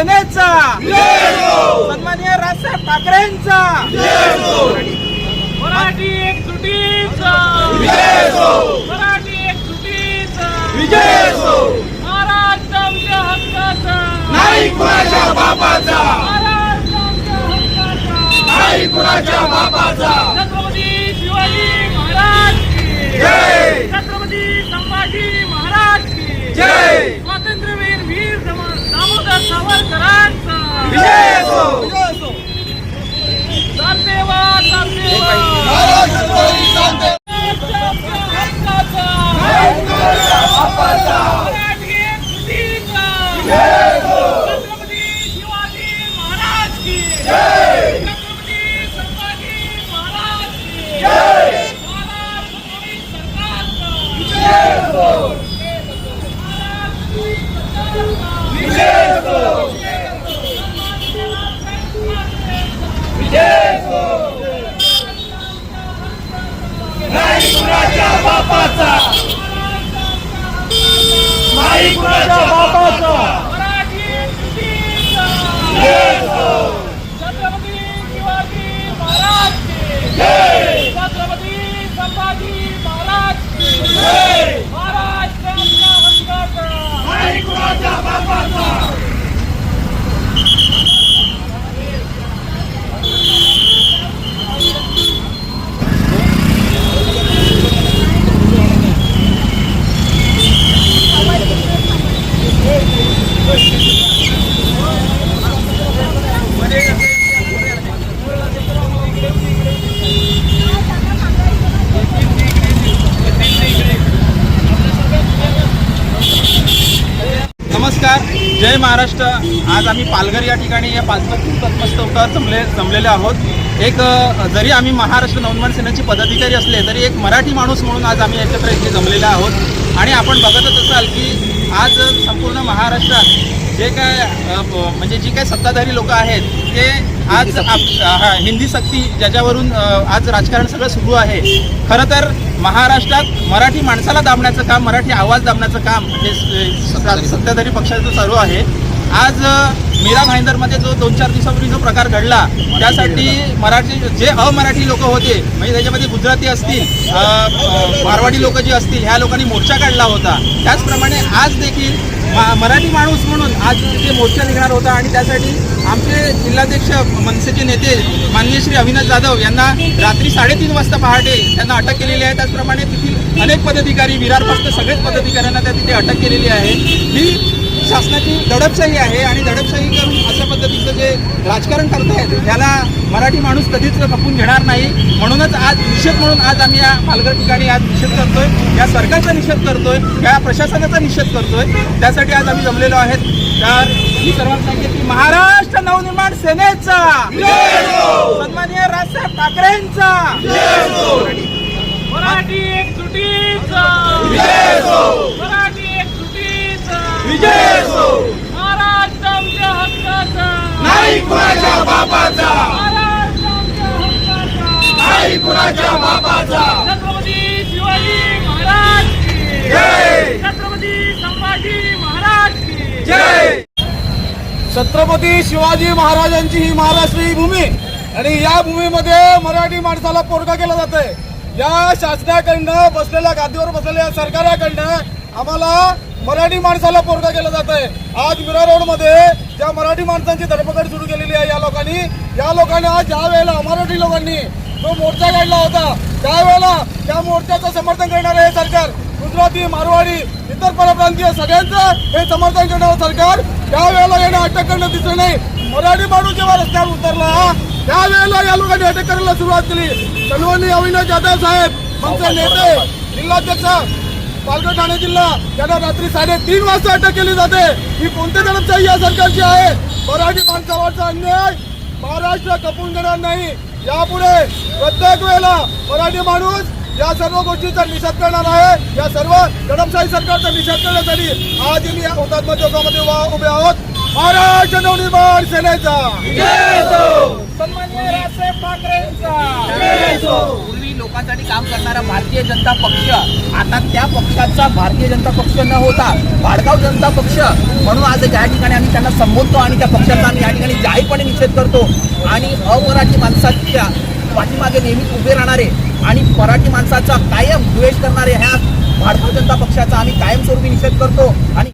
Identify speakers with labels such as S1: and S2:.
S1: सेनेचा सन्माननीय राजसाहेब ठाकरेंचा.
S2: मराठी एकजुटीचा. मराठी एकजुटीचा. महाराष्ट्र आमच्या हक्काचा.
S1: नाही कुणाच्या बापाचा. नाही कुणाच्या बापाचा.
S2: छत्रपती शिवाजी महाराज की.
S1: जय!
S2: छत्रपती संभाजी महाराज
S1: जय!
S2: सावरकरांचा
S1: विजय हो असो
S2: चालते वा चालते वा महाराष्ट्र आमच्या हक्काचा मराठी एकजुटीचा छत्रपती शिवाजी महाराज की छत्रपती संभाजी महाराज की महाराज पोलीस सरकारचा महाराज पोलीस सरकारचा
S1: नाही कुणाच्या बापाचा नाही कुणाच्या बापाचा
S2: मराठी शिवाजी महाराज की छत्रपती संभाजी महाराज की महाराष्ट्र आमच्या हक्काचा
S1: नाही कुणाच्या बापाचा नमस्कार जय महाराष्ट्र. आज आम्ही पालघर या ठिकाणी या पाचपती तत्मस्तकावर जमले जमलेले आहोत. एक जरी आम्ही महाराष्ट्र नवनिर्माण सेनेचे पदाधिकारी असले तरी एक मराठी माणूस म्हणून आज आम्ही एकत्र इथे जमलेले आहोत. आणि आपण बघतच असाल की आज संपूर्ण महाराष्ट्रात जे काय म्हणजे जी काय सत्ताधारी लोक आहेत ते आज आप- हा, हिंदी सक्ती ज्याच्यावरून आज राजकारण सगळं सुरू आहे. खरं तर महाराष्ट्रात मराठी माणसाला दाबण्याचं काम मराठी आवाज दाबण्याचं काम हे स- सत्ताधारी पक्षाचं चालू आहे. आज मीरा भाईंदरमध्ये जो दोन चार दिवसापूर्वी जो प्रकार घडला त्यासाठी मराठी जे अमराठी लोक होते म्हणजे त्याच्यामध्ये गुजराती असतील मारवाडी लोक जे असतील ह्या लोकांनी मोर्चा काढला होता. त्याचप्रमाणे आज देखील मा- मराठी माणूस म्हणून आज जे मोर्चा निघणार होता आणि त्यासाठी आमचे जिल्हाध्यक्ष मनसेचे नेते माननीय श्री अविनाश जाधव यांना रात्री साडेतीन वाजता पहाटे त्यांना अटक केलेली आहे. त्याचप्रमाणे तेथील अनेक पदाधिकारी विरारपासून सगळेच पदाधिकाऱ्यांना त्या तिथे अटक केलेली आहे. ही शासनाची दडपशाही आहे आणि दडपशाही करून अशा पद्धतीचं जे राजकारण करतायत त्याला मराठी माणूस कधीच खपून घेणार नाही. म्हणूनच आज निषेध म्हणून आज आम्ही या पालघर ठिकाणी आज निषेध करतोय. या सरकारचा निषेध करतोय या प्रशासनाचा निषेध करतोय. त्यासाठी आज आम्ही जमलेलो आहेत. तर मी सर्वांना सांगेन की महाराष्ट्र नवनिर्माण सेनेचा सन्माननीय राजसाहेब ठाकरेंचा
S2: मराठी एकजुटीचा मराठी एकजुटीचा
S1: विजय असो
S2: महाराष्ट्र आमच्या हक्काचा
S1: नाही कुणाच्या बापाचा. नाही कुणाच्या बापाचा?
S2: छत्रपती शिवाजी महाराज की
S1: जय!
S2: छत्रपती संभाजी महाराज की
S1: जय.
S3: छत्रपती शिवाजी महाराजांची ही महाराष्ट्र ही भूमी. आणि या भूमीमध्ये मराठी माणसाला पोरगा केला जातोय. या शासनाकडनं बसलेल्या गादीवर बसलेल्या या सरकाराकडनं आम्हाला मराठी माणसाला पोरगा केला जात आहे आज मिरा रोडमध्ये ज्या मराठी माणसांची धरपकड सुरू केलेली आहे या लोकांनी या लोकांनी आज ज्या वेळेला मराठी लोकांनी जो मोर्चा काढला होता त्यावेळेला त्या मोर्चाचं समर्थन करणारं हे सरकार. गुजराती मारवाडी इतर परप्रांतीय सगळ्यांचं हे समर्थन करणारं सरकार. त्यावेळेला येणं अटक करणं दिसलं नाही. मराठी माणूस जेव्हा रस्त्यावर उतरला त्यावेळेला या लोकांनी अटक करायला सुरुवात केली. सर्वांनी अविनाश जाधव साहेब आमचे नेते जिल्हाध्यक्ष पालघर ठाणे जिल्हा त्यांना रात्री साडेतीन वाजता अटक केली जाते. ही कोणत्या दडपशाही या सरकारची आहे? मराठी माणसावरचा अन्याय महाराष्ट्र कपून देणार नाही. यापुढे प्रत्येक वेळेला मराठी माणूस या सर्व गोष्टीचा निषेध करणार आहे. या सर्व दडपशाही सरकारचा निषेध करण्यासाठी आज मी या हुतात्मा चौकामध्ये उभे आहोत. महाराष्ट्र नवनिर्माण सेनेचा
S1: जय असो
S2: सन्माननीय राजसाहेब ठाकरेंचा
S1: जय असो
S2: पूर्वी
S4: लोकांसाठी काम करणारा भारतीय जनता पक्ष आता त्या पक्षाचा भारतीय जनता पक्ष न होता भाडगाव जनता पक्ष. म्हणून आज ज्या ठिकाणी आम्ही त्यांना संबोधतो आणि त्या पक्षाचा आम्ही या ठिकाणी जाहीरपणे निषेध करतो. आणि अमराठी माणसाच्या पाठीमागे नेहमी उभे राहणारे आणि मराठी माणसाचा कायम द्वेष करणारे ह्या भारतीय जनता पक्षाचा आम्ही कायमस्वरूपी निषेध करतो. आणि